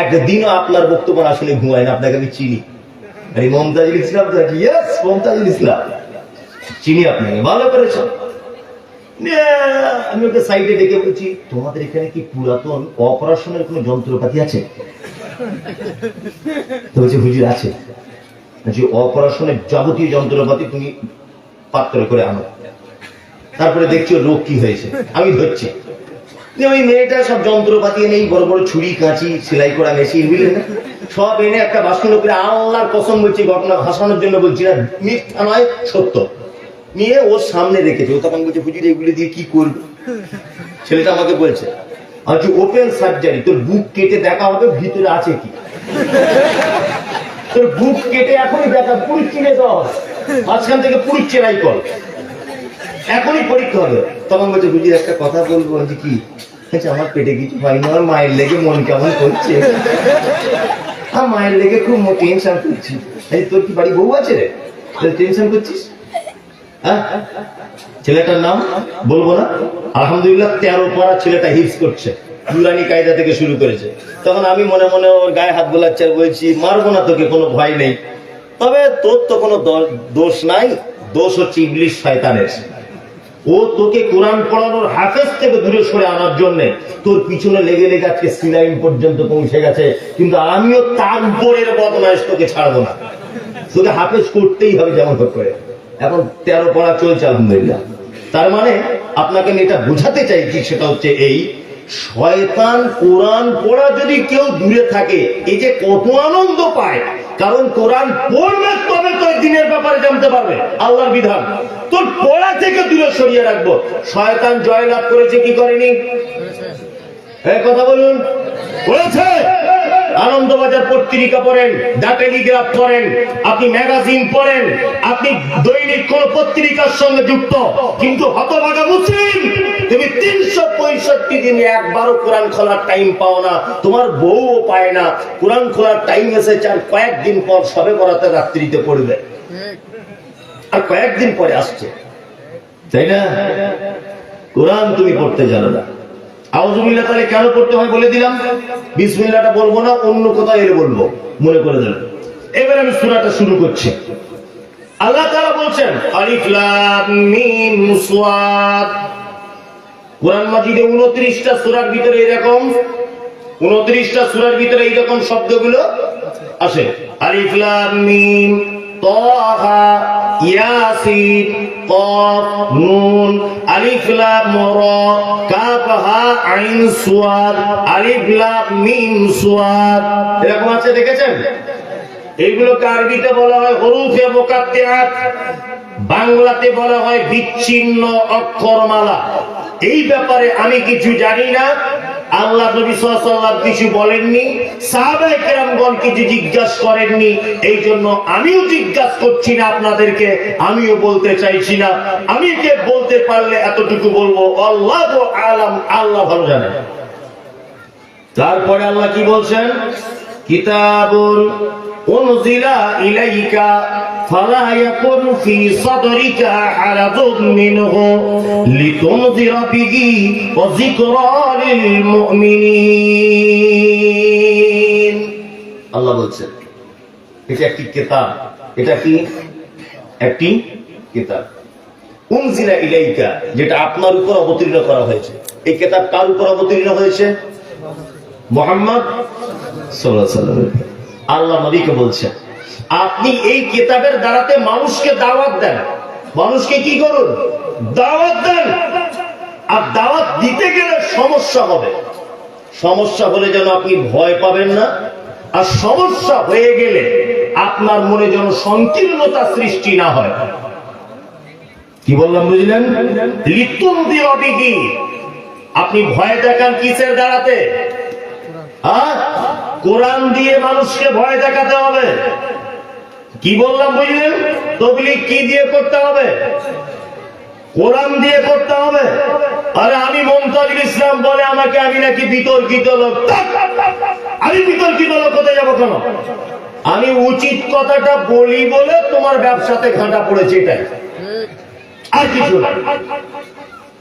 একদিনও আপনার বক্তব্য আসলে ঘুমায় না আপনাকে আমি চিনি। আরে মমতাজুল ইসলাম ইয়েস মমতাজুল ইসলাম চিনি আপনাকে ভালো করেছ। না, আমি ওকে সাইডে ডেকে বলছি তোমাদের এখানে কি পুরাতন অপারেশনের কোনো যন্ত্রপাতি আছে? তো হুজুর আছে। যে অপারেশনের যাবতীয় যন্ত্রপাতি তুমি পাত্রে করে আনো। তারপরে দেখছি রোগ কি হয়েছে। আমি ধরছি। যে ওই মেয়েটা সব যন্ত্রপাতি এনে বড় বড় ছুরি, কাঁচি, সেলাই করা মেশিন, বুঝলেন? সব এনে একটা বাসন করে আল্লাহর কসম বলছি, ঘটনা ভাসানোর জন্য বলছি না, মিথ্যা নয়, সত্য। নিয়ে ওর সামনে রেখেছে, ও তখন বলছে, হুজুর, এগুলো দিয়ে কি করবে? ছেলেটা আমাকে বলছে, আজ ওপেন সার্জারি তোর বুক কেটে দেখা হবে, ভিতরে আছে কি? তোর বুক কেটে এখনই দেখা পুরুষ চিনে দেওয়া মাঝখান থেকে পুরুষ চেনাই কর এখনই পরীক্ষা হবে। তখন বলছে বুঝি একটা কথা বলব যে কি? আমার পেটে কিছু হয়নি আমার মায়ের লেগে মন কেমন করছে? আমার মায়ের লেগে খুব টেনশন করছি। এই তোর কি বাড়ি বউ আছে রে? টেনশন করছিস? হ্যাঁ? ছেলেটার নাম? বলব না। আলহামদুলিল্লাহ, তেরো পড়া ছেলেটা হিপস করছে। নুরানি কায়দা থেকে শুরু করেছে। তখন আমি মনে মনে ওর গায়ে হাত বোলাচ্ছি আর বলছি, মারবো না তোকে, কোনো ভয় নেই। তবে তোর তো কোনো দোষ নাই। দোষ হচ্ছে ইংলিশ শয়তানের। ও তোকে কোরআন পড়ানোর হাফেজ থেকে দূরে সরে আনার জন্য তোর পিছনে লেগে লেগে আজকে সিলাইন পর্যন্ত পৌঁছে গেছে, কিন্তু আমিও তার উপরের বদমাইশ তোকে ছাড়বো না। তোকে হাফেজ করতেই হবে যেমন হোক করে। এখন তেরো পড়া চলছে, আলহামদুলিল্লাহ। তার মানে আপনাকে আমি এটা বোঝাতে চাইছি সেটা হচ্ছে এই, শয়তান কোরআন পড়া যদি কেউ দূরে থাকে, এই যে কত আনন্দ পায়। কারণ কোরআন পড়বে জানতে পারবে, আল্লাহর বিধান। তোর পড়া থেকে দূরে সরিয়ে রাখব। শয়তান জয়লাভ করেছে, কি করেনি? এই কথা বলুন। করেছে আনন্দবাজার পত্রিকা পড়েন দা টেলিগ্রাফ পড়েন, আপনি ম্যাগাজিন পড়েন, আপনি দৈনিক কোন পত্রিকার সঙ্গে যুক্ত। কিন্তু হতভাগা মুসলিম, তুমি তিনশো পঁয়ষট্টি দিনে একবারও কোরআন খোলার টাইম পাও না। তোমার বউও পায় না। কোরআন খোলার টাইম এসেছে আর কয়েকদিন পর সবে বরাতে রাত্রিতে পড়বে। আর কয়েকদিন পরে আসছে। তাই না? কোরআন তুমি পড়তে জানো না। তাহলে কেন পড়তে হয় বলে দিলাম? বিসমিল্লাহটা বলব না, অন্য বলব। মনে করে এবার আমি সূরাটা শুরু করছি। আল্লাহ তাআলা বলছেন, আলিফ লাম মিম কোরআন মাজিদে 29টা সূরার ভিতরে এরকম 29টা সূরার ভিতরে এইরকম শব্দগুলো আসে আলিফ লাম মিম নুন আইন সুয়াদ সুয়াদ এরকম আছে, দেখেছেন? এইগুলোকে আরবিতে বলা হয় হরুফে মোকাত্তিআত, বাংলাতে বলা হয় বিচ্ছিন্ন অক্ষরমালা। এই ব্যাপারে আমি কিছু জানি না। আল্লাহ নবী সাল্লাল্লাহু কিছু বলেননি, সাহাবায়ে কেরামগণ কিছু জিজ্ঞাসা করেননি এই জন্য আমিও জিজ্ঞাসা করছি না আপনাদেরকে, আমিও বলতে চাইছি না। আমি যে বলতে পারলে এতটুকু বলব, আল্লাহ আলাম, আল্লাহ ভালো জানেন তারপরে আল্লাহ কি বলছেন? কিতাবুন উনজিলা ইলাইকা ফি সাদরিকা হারাজুন মিনহু লিতুনজিরা বিহি ওয়া যিকরা লিল মুমিনিন আল্লাহ বলছেন এটা একটি কিতাব, এটা কি? একটি কিতাব। উনজিলা ইলাইকা, যেটা আপনার উপর অবতীর্ণ করা হয়েছে। এই কিতাব কার উপর অবতীর্ণ হয়েছে? মোহাম্মদ সাল্লাল্লাহু আলাইহি। আল্লাহ নবীকে বলছেন আপনি এই কিতাবের দ্বারাতে মানুষকে দাওয়াত দেন। মানুষকে কি করুন? দাওয়াত দেন। আর দাওয়াত দিতে গেলে সমস্যা হবে। সমস্যা হলে যেন আপনি ভয় পাবেন না। আর সমস্যা হয়ে গেলে আপনার মনে যেন সংকীর্ণতা সৃষ্টি না হয়। কি বললাম, বুঝলেন? লিতুম দিরবিহি আপনি ভয় দেখান কিসের দ্বারাতে? হ্যাঁ? কোরআন দিয়ে মানুষকে ভয় দেখাতে হবে। কি বললাম বুঝলেন? তবলিগ কি দিয়ে করতে হবে? কোরআন দিয়ে করতে হবে? আরে আমি মমতাজুল ইসলাম বলে আমাকে আমি নাকি বিতর্কিত লোক। আমি বিতর্কিত লোক হতে যাব কেন? আমি উচিত কথাটা বলি বলে তোমার ব্যবসাতে ঘাটা পড়েছে এটাই। আর কিছু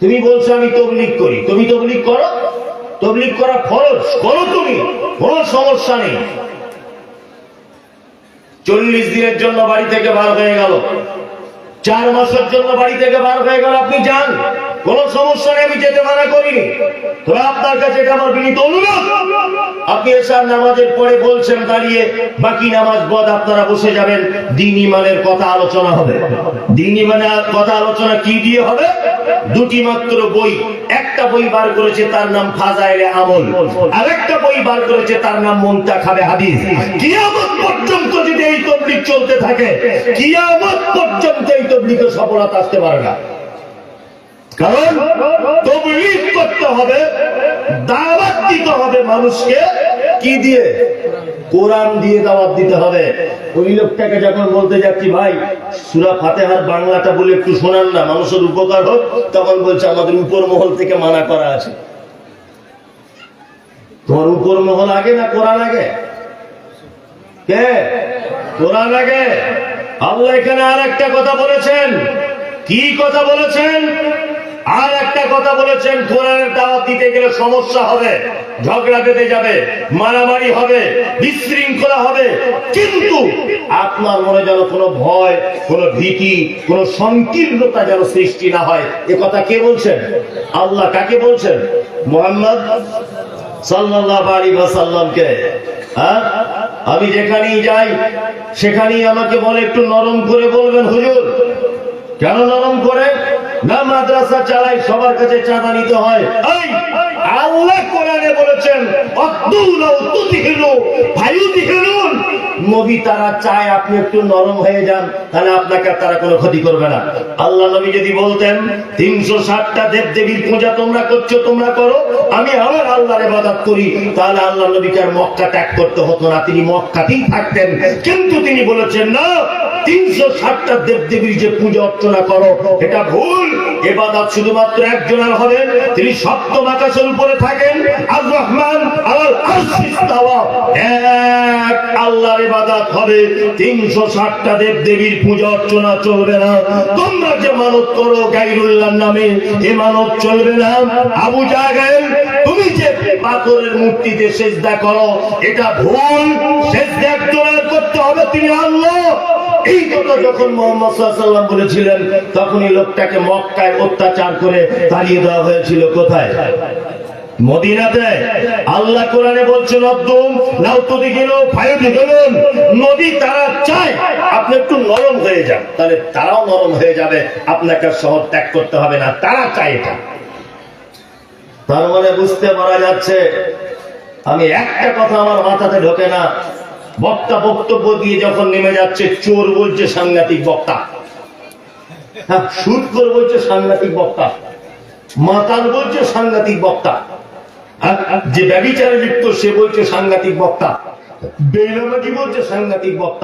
তুমি বলছো আমি তবলিগ করি। তুমি তবলিগ করো? তবলিগ করা ফরজ করো তুমি। কোনো সমস্যা নেই। চল্লিশ দিনের জন্য বাড়ি থেকে বার হয়ে গেল। চার মাসের জন্য বাড়ি থেকে বার হয়ে গেল, আপনি যান। কোন সমস্যা নেই, আমি যেতে মানা করিনি। তবে আপনার কাছে এটা আমার বিনীত অনুরোধ। আপনি এসার নামাজের পরে বলছেন দাঁড়িয়ে, বাকি নামাজ বদ আপনারা বসে যাবেন। দিন ইমানের কথা আলোচনা হবে। দিন ইমানের কথা আলোচনা কি দিয়ে হবে? দুটি মাত্র বই একটা বই বার করেছে, তার নাম ফাজাইলে আমল। আর একটা বই বার করেছে, তার নাম মনটা খাবে হাদিস। কিয়ামত পর্যন্ত যদি এই তবলিগ চলতে থাকে, কিয়ামত পর্যন্ত এই তবলিগে সফলতা আসতে পারে না। কারণ তবলিগ করতে হবে, দাওয়াত দিতে হবে মানুষকে, কি দিয়ে? কোরআন দিয়ে দাওয়াত দিতে হবে। ওই লোকটাকে যখন বলতে যাচ্ছি, ভাই, সুরা ফাতেহার বাংলাটা বলে একটু শোনান না, মানুষের উপকার হোক। তখন বলছে, আমাদের উপর মহল থেকে মানা করা আছে। তোমার উপর মহল আগে না কোরআন আগে? কে? কোরআন আগে। আল্লাহ এখানে আর একটা কথা বলেছেন। কি কথা বলেছেন? আর একটা কথা বলেছেন, কোরআনের দাওয়াত দিতে গেলে সমস্যা হবে, ঝগড়া বেঁধে যাবে, মারামারি হবে, বিশৃঙ্খলা হবে। কিন্তু আপনার মনে যেন কোনো ভয়, কোনো ভীতি, কোনো সংকীর্ণতা যেন সৃষ্টি না হয়। এ কথা কে বলছেন? আল্লাহ কাকে বলছেন? মোহাম্মদ সাল্লাল্লাহু আলাইহি ওয়াসাল্লামকে। হ্যাঁ? আমি যেখানেই যাই, সেখানেই আমাকে বলে একটু নরম করে বলবেন, হুজুর। কেন নরম করে? না মাদ্রাসা চালাই সবার কাছে চাঁদা নিতে হয়। আল্লাহ কোরআনে বলেছেন নবী তারা চায় আপনি একটু নরম হয়ে যান, তাহলে আপনাকে তারা কোনো ক্ষতি করবে না। আল্লাহ নবী যদি বলতেন, তিনশো ষাটটা দেব দেবীর পূজা তোমরা করছ, তোমরা করো, আমি আমার আল্লাহর ইবাদত করি। তাহলে আল্লাহ নবীকে আর মক্কা ত্যাগ করতে হতো না, তিনি মক্কাতেই থাকতেন। কিন্তু তিনি বলেছেন, না তিনশো ষাটটা দেব দেবীর যে পূজা অর্চনা করো, এটা ভুল। এবাদত শুধুমাত্র একজনের হবে, তিনি সপ্তম আকাশের উপরে থাকেন। আর রহমান আল্লাহর ইবাদত হবে, তিনশো ষাটটা দেব দেবীর পূজা অর্চনা চলবে না। তোমরা যে নামে চলবে না। পাথরের মূর্তিতে সেজদা করো, এটা ভুল। সেজদা একজনের করতে হবে, তিনি এই কথা যখন মোহাম্মদ সাল্লাম বলেছিলেন তখন এই লোকটাকে মক্কায় অত্যাচার করে তাড়িয়ে দেওয়া হয়েছিল। কোথায়? মদিনাতে। আল্লাহ কোরআনে বলছেন নাও তো দিগেলুন নদী তারা চায়, আপনি একটু নরম হয়ে যান। তাহলে তারাও নরম হয়ে যাবে, আপনাকে শহর ত্যাগ করতে হবে না। তারা চায় এটা। তার মানে বুঝতে পারা যাচ্ছে, আমি একটা কথা আমার মাথাতে ঢোকে না বক্তা বক্তব্য দিয়ে যখন নেমে যাচ্ছে, চোর বলছে সাংঘাতিক বক্তা। হ্যাঁ সুদ করে বলছে সাংঘাতিক বক্তা। মাতাল বলছে সাংঘাতিক বক্তা। আর যে ব্যবিচারে লিপ্ত, সে বলছে সাংঘাতিক বক্তা। বেইমানি বলছে সাংঘাতিক বক্তা।